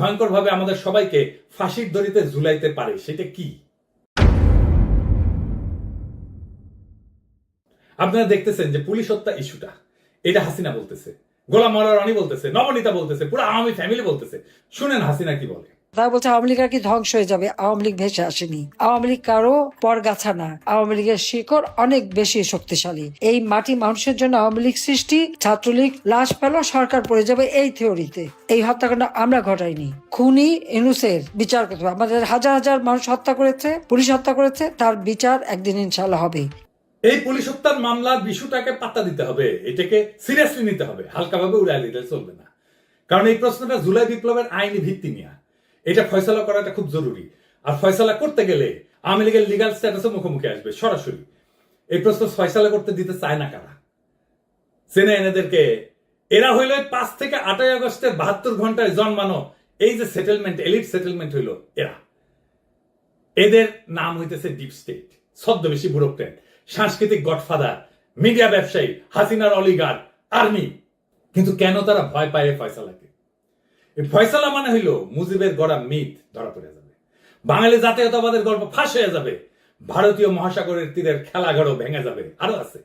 ভয়ঙ্কর ভাবে আমাদের সবাইকে ফাঁসির দড়িতে ঝুলাইতে পারে, সেটা কি? আপনারা দেখতেছেন যে পুলিশ হত্যা ইস্যুটা। এটা হাসিনা বলতেছে, গোলাম মরার রানী বলতেছে, নবনীতা বলতেছে, পুরো আওয়ামী ফ্যামিলি বলতেছে। শুনেন হাসিনা কি বলে। তারা বলছে, আওয়ামী লীগ আর কি ধ্বংস হয়ে যাবে। আওয়ামী লীগ ভেসে আসেনি। আওয়ামী লীগ কারও পরগাছা না। আওয়ামী লীগের শিকড় অনেক বেশি শক্তিশালী। এই মাটি মানুষের জন্য আওয়ামী লীগ সৃষ্টি, ছাত্রলীগ, লাশ পেল সরকার পড়ে যাবে এই থিওরিতে। এই হত্যাকাণ্ড আমরা ঘটাইনি। খুনি ইনুসের বিচার করতে হবে। আমাদের হাজার হাজার মানুষ হত্যা করেছে, পুলিশ হত্যা করেছে, তার বিচার একদিন ইনশাল্লাহ হবে। এই পুলিশ হত্যার মামলার বিষয়টাকে পাত্তা দিতে হবে। এটাকে সিরিয়াসলি নিতে হবে। হালকাভাবে উড়াই দিতে চলবে না। কারণ এই প্রশ্নটা জুলাই বিপ্লবের আইনি ভিত্তি নিয়ে। এটা ফয়সলা করাটা খুব জরুরি। আর ফয়সলা করতে গেলে আওয়ামী লীগের লিগাল স্ট্যাটাসের মুখোমুখি আসবে, সরাসরি। এই প্রশ্ন ফয়সলা করতে দিতে চায় না কারা? চেনে এনেদেরকে এরা হইল পাঁচ থেকে আটই আগস্টের বাহাত্তর ঘন্টায় জন্মানো এই যে সেটেলমেন্ট এলিট সেটেলমেন্ট হইল এরা। এদের নাম হইতেছে ডিপ স্টেট ছদ্মবেশী ব্যুরোক্রেট সাংস্কৃতিক গডফাদার মিডিয়া ব্যবসায়ী, হাসিনার অলিগার আর্মি কিন্তু কেন তারা ভয় পায় ফয়সালাকে? এই ফয়সালা মানে হইল মুজিবের গড়া মিথ ধরা পড়ে যাবে। বাঙালি জাতীয়তাবাদের গল্প ফাঁস হয়ে যাবে। ভারতীয় মহাসাগরের তীরের খেলাঘরও ভেঙে যাবে। আরও আছে।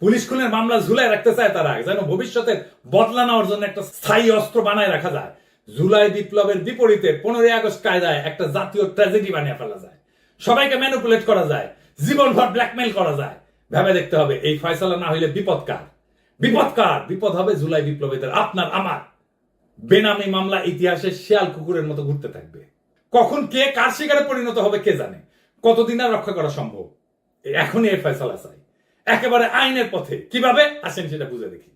পুলিশ খুনের মামলা ঝুলাই রাখতে চায় তারা, যেন ভবিষ্যতের বদলা নেওয়ার জন্য একটা স্থায়ী অস্ত্র বানায় রাখা যায়। জুলাই বিপ্লবের বিপরীতে পনেরোই আগস্ট কায়দায় একটা জাতীয় ট্র্যাজেডি বানিয়ে ফেলা যায়। সবাইকে ম্যানুপুলেট করা যায়। জীবনভর ব্ল্যাকমেল করা যায়। ভেবে দেখতে হবে, এই ফয়সালা না হইলে বিপদকার বিপদকার বিপদ হবে জুলাই বিপ্লবীদের আপনার, আমার। বেনামি মামলা ইতিহাসে শিয়াল কুকুরের মতো ঘুরতে থাকবে। কখন কে কার শিকারে পরিণত হবে কে জানে? কতদিন আর রক্ষা করা সম্ভব? এখনই এই ফয়সালা চাই। একেবারে আইনের পথে। কীভাবে? আসেন সেটা বুঝে দেখি।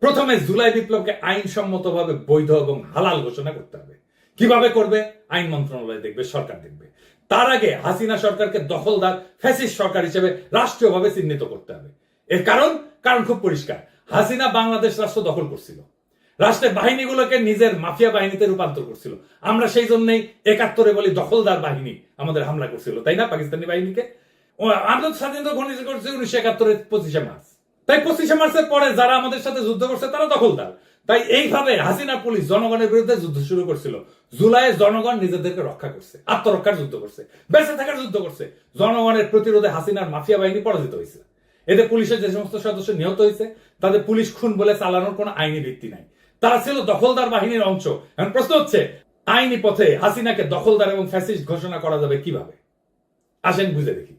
প্রথমে জুলাই বিপ্লবকে আইনসম্মতভাবে বৈধ এবং হালাল ঘোষণা করতে হবে। কীভাবে করবে? আইন মন্ত্রণালয় দেখবে, সরকার দেখবে। তার আগে হাসিনা সরকারকে দখলদার, ফ্যাসিস্ট সরকার হিসেবে রাষ্ট্রীয়ভাবে চিহ্নিত করতে হবে। এর কারণ কারণ খুব পরিষ্কার। হাসিনা বাংলাদেশ রাষ্ট্র দখল করছিল। রাষ্ট্রের বাহিনীগুলোকে নিজের মাফিয়া বাহিনীতে রূপান্তর করছিল। আমরা সেই জন্যই একাত্তরে বলি দখলদার বাহিনী আমাদের হামলা করছিল, তাই না, পাকিস্তানি বাহিনীকে? আমরা স্বাধীনতা ঘোষণা করছি উনিশশো একাত্তরের পঁচিশে মার্চ। তাই পঁচিশে মার্চের পরে যারা আমাদের সাথে যুদ্ধ করছে, তারা দখলদার। তাই এইভাবে হাসিনা পুলিশ জনগণের বিরুদ্ধে যুদ্ধ শুরু করছিল। জুলাইয়ে জনগণ নিজেদেরকে রক্ষা করছে, আত্মরক্ষার যুদ্ধ করছে, বেঁচে থাকার যুদ্ধ করছে। জনগণের প্রতিরোধে হাসিনার মাফিয়া বাহিনী পরাজিত হয়েছে। এতে পুলিশের যে সমস্ত সদস্য নিহত হয়েছে, তাদের পুলিশ খুন বলে চালানোর কোনো আইনি ভিত্তি নাই। তারা ছিল দখলদার বাহিনীর অংশ। এখন প্রশ্ন হচ্ছে, আইনি পথে হাসিনাকে দখলদার এবং ফ্যাসিস্ট ঘোষণা করা যাবে কীভাবে? আসেন বুঝে দেখি।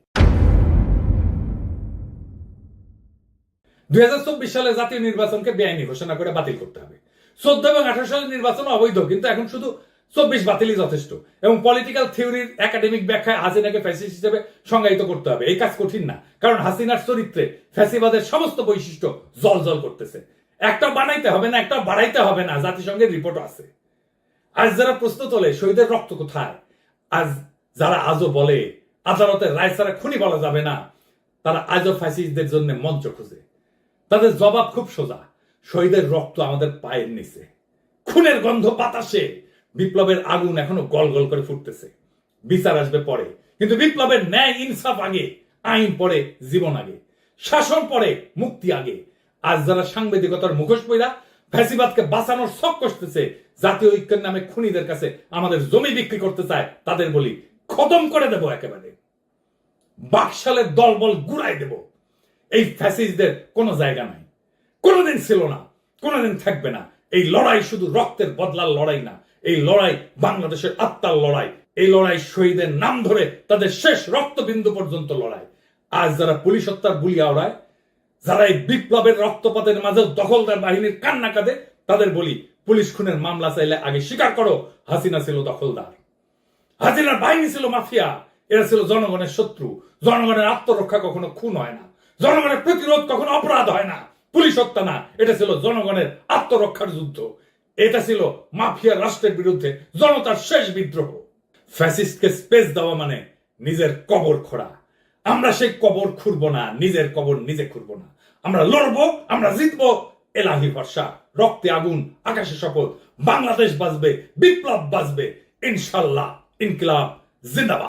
দুই হাজার চব্বিশ সালে জাতীয় নির্বাচনকে বেআইনি ঘোষণা করে বাতিল করতে হবে। চোদ্দ এবং আঠারো সালের নির্বাচন অবৈধ, কিন্তু এখন শুধু চব্বিশ বাতিলই যথেষ্ট। এবং পলিটিক্যাল থিওরির একাডেমিক ব্যাখ্যায় হাসিনাকে ফ্যাসিস্ট হিসেবে সংজ্ঞায়িত করতে হবে। এই কাজ কঠিন না। কারণ হাসিনার চরিত্রে ফ্যাসিবাদের সমস্ত বৈশিষ্ট্য জল জল করতেছে। একটা বানাইতে হবে না, একটা বাড়াইতে হবে না, জাতিসংঘের রিপোর্ট আছে। আজ যারা প্রশ্ন তোলে, শহীদের রক্ত কোথায়? আজ যারা আজও বলে, আদালতের রায় ছাড়া খুনি বলা যাবে না, তারা আজও ফ্যাসিস্টদের জন্য মঞ্চ খুঁজে। তাদের জবাব খুব সোজা। শহীদের রক্ত আমাদের পায়ের নিচে। খুনের গন্ধ বাতাসে। বিপ্লবের আগুন এখনও গল গল করে ফুটতেছে। বিচার আসবে পরে। কিন্তু বিপ্লবের ন্যায় ইনসাফ আগে, আইন পরে, জীবন আগে। শাসন পরে, মুক্তি আগে। আজ যারা সাংবাদিকতার মুখোশ পইরা ফ্যাসিবাদকে বাঁচানোর শখ করতেছে জাতীয় ঐক্যের নামে খুনিদের কাছে আমাদের জমি বিক্রি করতে চায়, তাদের বলি, খতম করে দেব একেবারে। বাকশালের দলবল গুড়াই দেব। এই ফ্যাসিস্টদের কোনো জায়গা নাই। কোনোদিন ছিল না, কোনোদিন থাকবে না। এই লড়াই শুধু রক্তের বদলার লড়াই না। এই লড়াই বাংলাদেশের আত্মার লড়াই। এই লড়াই শহীদের নাম ধরে তাদের শেষ রক্তবিন্দু পর্যন্ত লড়াই। আজ যারা পুলিশ হত্যার বুলিয়া ওড়ায় যারা এই বিপ্লবের রক্তপাতের মাঝেও দখলদার বাহিনীর কান্না কাঁদে, তাদের বলি, পুলিশ খুনের মামলা চাইলে আগে স্বীকার করো, হাসিনা ছিল দখলদার। হাসিনার বাহিনী ছিল মাফিয়া, এরা ছিল জনগণের শত্রু। জনগণের আত্মরক্ষা কখনো খুন হয় না। জনগণের প্রতিরোধ কখনো অপরাধ হয় না। পুলিশ হত্যা না, এটা ছিল জনগণের আত্মরক্ষার যুদ্ধ। এটা ছিল মাফিয়া রাষ্ট্রের বিরুদ্ধে জনতার শেষ বিদ্রোহ। ফ্যাসিস্টকে স্পেস দেওয়া মানে নিজের কবর খোঁড়া। আমরা সেই কবর খুঁড়বো না, নিজের কবর নিজে খুঁড়বো না। আমরা লড়বো, আমরা জিতবো, এলাহি ভরসা। রক্তে আগুন, আকাশে শপথ। বাংলাদেশ বাঁচবে, বিপ্লব বাঁচবে, ইনশাল্লাহ, ইনকিলাব, জিন্দাবাদ।